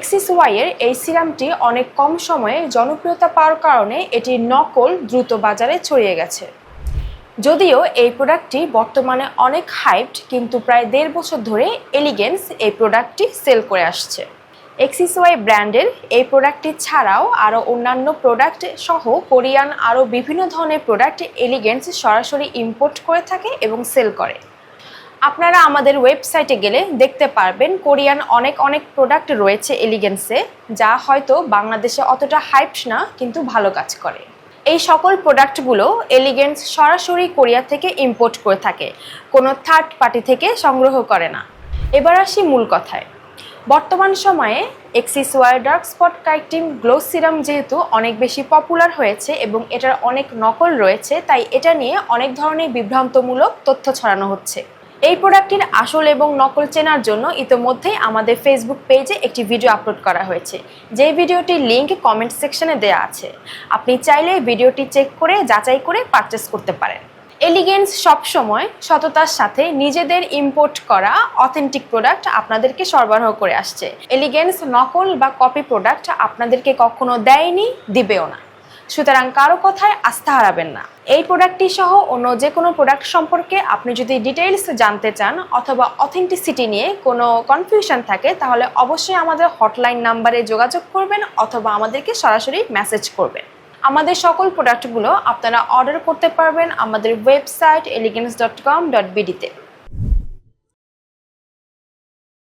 Axis ওয়াইয়ের এই সিরামটি অনেক কম সময়ে জনপ্রিয়তা পাওয়ার কারণে এটির নকল দ্রুত বাজারে ছড়িয়ে গেছে। যদিও এই প্রোডাক্টটি বর্তমানে অনেক হাইপড, কিন্তু প্রায় দেড় বছর ধরে এলিগেন্স এই প্রোডাক্টটি সেল করে আসছে। এক্সিস ওয়াই ব্র্যান্ডের এই প্রোডাক্টটি ছাড়াও আরও অন্যান্য প্রোডাক্ট সহ কোরিয়ান আরও বিভিন্ন ধরনের প্রোডাক্ট এলিগেন্স সরাসরি ইম্পোর্ট করে থাকে এবং সেল করে। আপনারা আমাদের ওয়েবসাইটে গেলে দেখতে পারবেন কোরিয়ান অনেক অনেক প্রোডাক্ট রয়েছে এলিগেন্সে যা হয়তো বাংলাদেশে অতটা হাইপ না, কিন্তু ভালো কাজ করে। এই সকল প্রোডাক্টগুলো এলিগেন্স সরাসরি কোরিয়া থেকে ইম্পোর্ট করে থাকে, কোনো থার্ড পার্টি থেকে সংগ্রহ করে না। এবার আসি মূল কথায়। বর্তমান সময়ে এক্সিস ওয়ার ডার্ক স্পট কাইটিম গ্লো সিরাম যেহেতু অনেক বেশি পপুলার হয়েছে এবং এটার অনেক নকল রয়েছে, তাই এটা নিয়ে অনেক ধরনের বিভ্রান্তমূলক তথ্য ছড়ানো হচ্ছে। এই প্রোডাক্টটির আসল এবং নকল চেনার জন্য ইতোমধ্যেই আমাদের ফেসবুক পেজে একটি ভিডিও আপলোড করা হয়েছে। যে ভিডিওটির লিংক কমেন্ট সেকশনে দেওয়া আছে। আপনি চাইলে ভিডিওটি চেক করে যাচাই করে পারচেস করতে পারেন। এলিগেন্স সবসময় সততার সাথে নিজেদের ইম্পোর্ট করা অথেন্টিক প্রোডাক্ট আপনাদেরকে সরবরাহ করে আসছে। এলিগেন্স নকল বা কপি প্রোডাক্ট আপনাদেরকে কখনো দেয়নি, দিবেও না। সুতরাং কারও কথায় আস্থা হারাবেন না। এই প্রোডাক্টটি সহ অন্য যে কোনো প্রোডাক্ট সম্পর্কে আপনি যদি ডিটেইলস জানতে চান অথবা অথেন্টিসিটি নিয়ে কোনো কনফিউশন থাকে, তাহলে অবশ্যই আমাদের হটলাইন নাম্বারে যোগাযোগ করবেন অথবা আমাদেরকে সরাসরি মেসেজ করবেন। আমাদের সকল প্রোডাক্টগুলো আপনারা অর্ডার করতে পারবেন আমাদের website elegance dot com dot বিডিতে